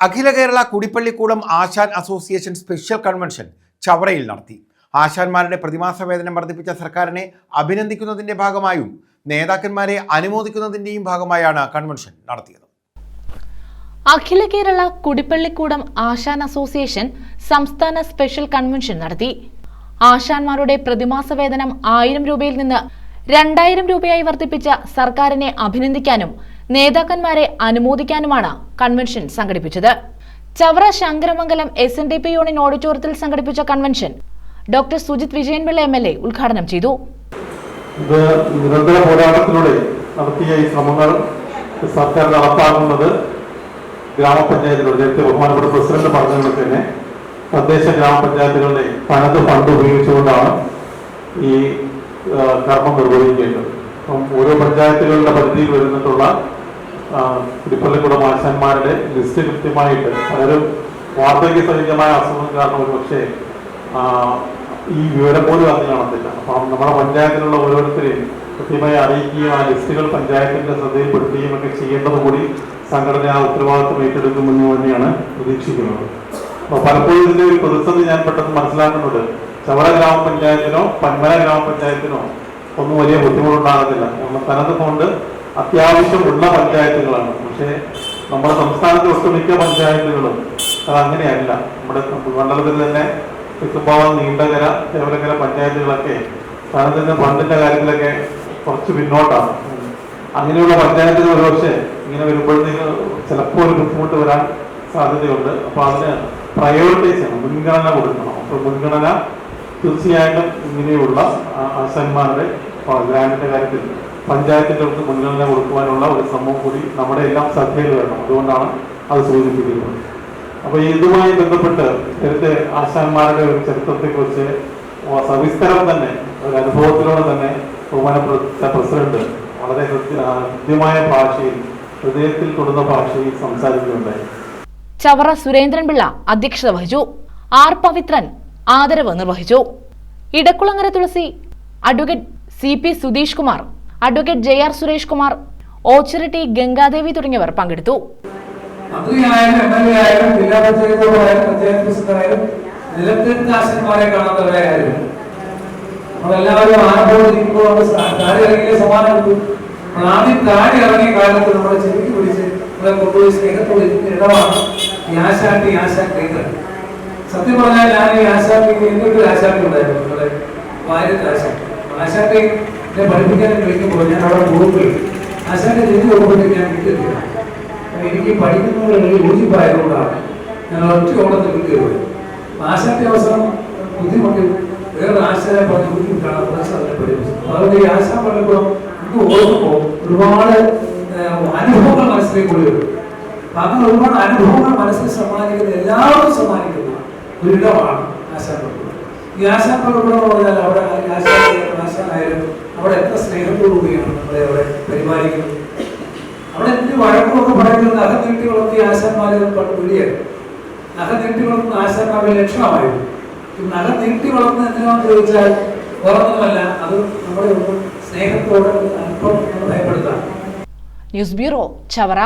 അഖില കേരള കുടിപ്പള്ളിക്കൂടം ആശാൻ association special convention ചവറയിൽ നടത്തി. ആശാന്മാരുടെ പ്രതിമാസ വേതനം വർദ്ധിപ്പിച്ച സർക്കാരിനെ അഭിനന്ദിക്കുന്നതിന്റെ ഭാഗമായും നേതാക്കന്മാരെ അനുമോദിക്കുന്നതിന്റെയും ഭാഗമായാണ് കൺവെൻഷൻ നടത്തിയത്. അഖില കേരള കുടിപ്പള്ളിക്കൂടം ആശാൻ അസോസിയേഷൻ സംസ്ഥാന സ്പെഷ്യൽ കൺവെൻഷൻ നടത്തി. ആശാന്മാരുടെ പ്രതിമാസ വേതനം ആയിരം രൂപയിൽ നിന്ന് രണ്ടായിരം രൂപയായി വർദ്ധിപ്പിച്ച സർക്കാരിനെ അഭിനന്ദിക്കാനും നേതാക്കന്മാരെ അനുമോദിക്കാനുമാണ് കൺവെൻഷൻ സംഘടിപ്പിച്ചത്. Chavara Sankaramangalam S N D P union ഓഡിറ്റോറിയത്തിൽ സംഘടിപ്പിച്ച convention doctor Sujith Vijayanpillai M L A ഉദ്ഘാടനം ചെയ്തു. ഇത് പോരാട്ടത്തിലൂടെ നടത്തിയ ഈ ശ്രമങ്ങൾ സർക്കാർ നടപ്പാക്കുന്നത് ഗ്രാമപഞ്ചായത്തിലൂടെ നേരത്തെ ബഹുമാനപ്പെട്ട പ്രസിഡന്റ് പറഞ്ഞതുകൊണ്ട് തന്നെ തദ്ദേശ ഗ്രാമപഞ്ചായത്തുകളുടെ തനത് ഫണ്ട് ഉപയോഗിച്ചുകൊണ്ടാണ് ഈ കർമ്മം നിർവഹിക്കേണ്ടത്. അപ്പം ഓരോ പഞ്ചായത്തുകളുടെ പരിധിയിൽ വരുന്നിട്ടുള്ള ആ, കുടിപ്പള്ളിക്കുടം ആശാന്മാരുടെ ലിസ്റ്റ് കൃത്യമായിട്ട് പലരും വാർദ്ധക്യ സഹിതമായ അസുഖം കാരണം ഒരു പക്ഷേ ഈ വിവരം പോലും അറിഞ്ഞു കാണത്തില്ല. അപ്പം നമ്മുടെ പഞ്ചായത്തിലുള്ള ഓരോരുത്തരെയും കൃത്യമായി അറിയിക്കുകയും ആ ലിസ്റ്റുകൾ പഞ്ചായത്തിന്റെ ശ്രദ്ധയിൽപ്പെടുത്തുകയും ഒക്കെ ചെയ്യേണ്ടത് കൂടി സംഘടന ആ ഉത്തരവാദിത്വം ഏറ്റെടുക്കുമെന്ന് തന്നെയാണ് പ്രതീക്ഷിക്കുന്നത്. അപ്പോൾ പലപ്പോഴും ഇതിന്റെ ഒരു പ്രതിസന്ധി ഞാൻ പെട്ടെന്ന് മനസ്സിലാക്കുന്നത് ചവറ ഗ്രാമപഞ്ചായത്തിനോ പന്മല ഗ്രാമപഞ്ചായത്തിനോ ഒന്നും വലിയ ബുദ്ധിമുട്ടുണ്ടാകത്തില്ല. നമ്മൾ തനത് കൊണ്ട് അത്യാവശ്യം ഉള്ള പഞ്ചായത്തുകളാണ്. പക്ഷേ നമ്മുടെ സംസ്ഥാനത്തെ ഒട്ടുമിക്ക പഞ്ചായത്തുകളും അത് അങ്ങനെയല്ല നമ്മുടെ മണ്ഡലത്തിൽ തന്നെ ചുറ്റുപാട് നീണ്ടകര കേവലകര പഞ്ചായത്തുകളൊക്കെ സ്ഥലത്തിന്റെ ഫണ്ടിന്റെ കാര്യത്തിലൊക്കെ കുറച്ച് പിന്നോട്ടാണ്. അങ്ങനെയുള്ള പഞ്ചായത്തുകൾ ഒരുപക്ഷെ ഇങ്ങനെ വരുമ്പോഴത്തേക്ക് ചിലപ്പോൾ ഒരു ബുദ്ധിമുട്ട് വരാൻ സാധ്യതയുണ്ട്. അപ്പോൾ അതിന് പ്രയോറിറ്റൈസ് ചെയ്യണം മുൻഗണന കൊടുക്കണം. അപ്പോൾ മുൻഗണന തീർച്ചയായിട്ടും ഇങ്ങനെയുള്ള ആശാന്മാരുടെ ഗ്രാൻഡിന്റെ കാര്യത്തിൽ പഞ്ചായത്തുകൾക്ക് മുൻഗണന കൊടുക്കുവാനുള്ള ഒരു ശ്രമം കൂടി നമ്മുടെ എല്ലാം ശ്രദ്ധയിൽ വരണം. അതുകൊണ്ടാണ് അത് സൂചിപ്പിക്കുന്നത്. അപ്പോൾ ഇതുമായി ബന്ധപ്പെട്ട് നേരത്തെ ആശാന്മാരുടെ ഒരു ചരിത്രത്തെക്കുറിച്ച് സവിസ്തരം തന്നെ ഒരു അനുഭവത്തിലൂടെ തന്നെ ബഹുമാനപ്പെട്ട പ്രസിഡന്റ് വളരെ ഹൃദ്യമായ ഭാഷയിൽ ഹൃദയത്തിൽ തൊടുന്ന ഭാഷയിൽ സംസാരിക്കുകയുണ്ടായി. ചവറ സുരേന്ദ്രൻപിള്ള അധ്യക്ഷത വഹിച്ചു. ആർ പവിത്രൻ ആദരവ് നിർവഹിച്ചു. Idakkulangara Thulasi advocate C P Sudheesh Kumar advocate J R Suresh Kumar ഓച്ചിറട്ടി Gangadevi തുടങ്ങിയവർ പങ്കെടുത്തു. താഴെ സത്യം പറഞ്ഞാൽ ഞാൻ ഈ ആശാട്ടി എന്തൊരു ആശാട്ടി ഉണ്ടായിരുന്നു. നമ്മുടെ ഭാര്യത്തെ ആശാട്ടി എന്നെ പഠിപ്പിക്കാൻ വയ്ക്കുമ്പോൾ ഞാൻ അവിടെ പോകുമ്പോൾ ആശാട്ടി ചെന്ന് പോകുമ്പോഴത്തേക്ക് ഞാൻ വിട്ടിട്ടില്ല എനിക്ക് പഠിക്കുന്നതിനുള്ള യോജിപ്പായതുകൊണ്ടാണ് ഞാൻ ഒറ്റ ഓണത്തിൽ കിട്ടിയത് ആശാന്റെ അവസരം ബുദ്ധിമുട്ടി വേറെ ആശാനെ പറഞ്ഞ് ബുദ്ധിമുട്ടാണ്. പഠിപ്പിച്ചത് ഈ ആശാ പറയുമ്പോൾ നമുക്ക് ഓർക്കുമ്പോൾ ഒരുപാട് അനുഭവങ്ങൾ മനസ്സിലേക്ക് കൂടി വരും അങ്ങനെ ഒരുപാട് അനുഭവങ്ങൾ മനസ്സിൽ സമ്മാനിക്കുന്ന എല്ലാവരും സമ്മാനിക്കുന്ന ഒരിടമാണ് ആശാ പള്ളിക്കൂടം പറഞ്ഞാൽ അവിടെ അവിടെ എത്ര സ്നേഹത്തോടു കൂടിയാണ് നമ്മളെ അവിടെ പരിപാലിക്കുന്നത്. അവിടെ എന്ത് വഴക്കമൊക്കെ പറയുന്നത് നഖ നീട്ടി വിളിയാണ്. നഖ ആശാന്മാരുടെ ലക്ഷണമായിരുന്നു നഖ നീട്ടി വളർത്തുന്ന എന്തിനാണെന്ന് ചോദിച്ചാൽ വേറൊന്നുമല്ല അത് നമ്മുടെ സ്നേഹത്തോടെ അല്പം ഭയപ്പെടുത്താം. News bureau Chavara.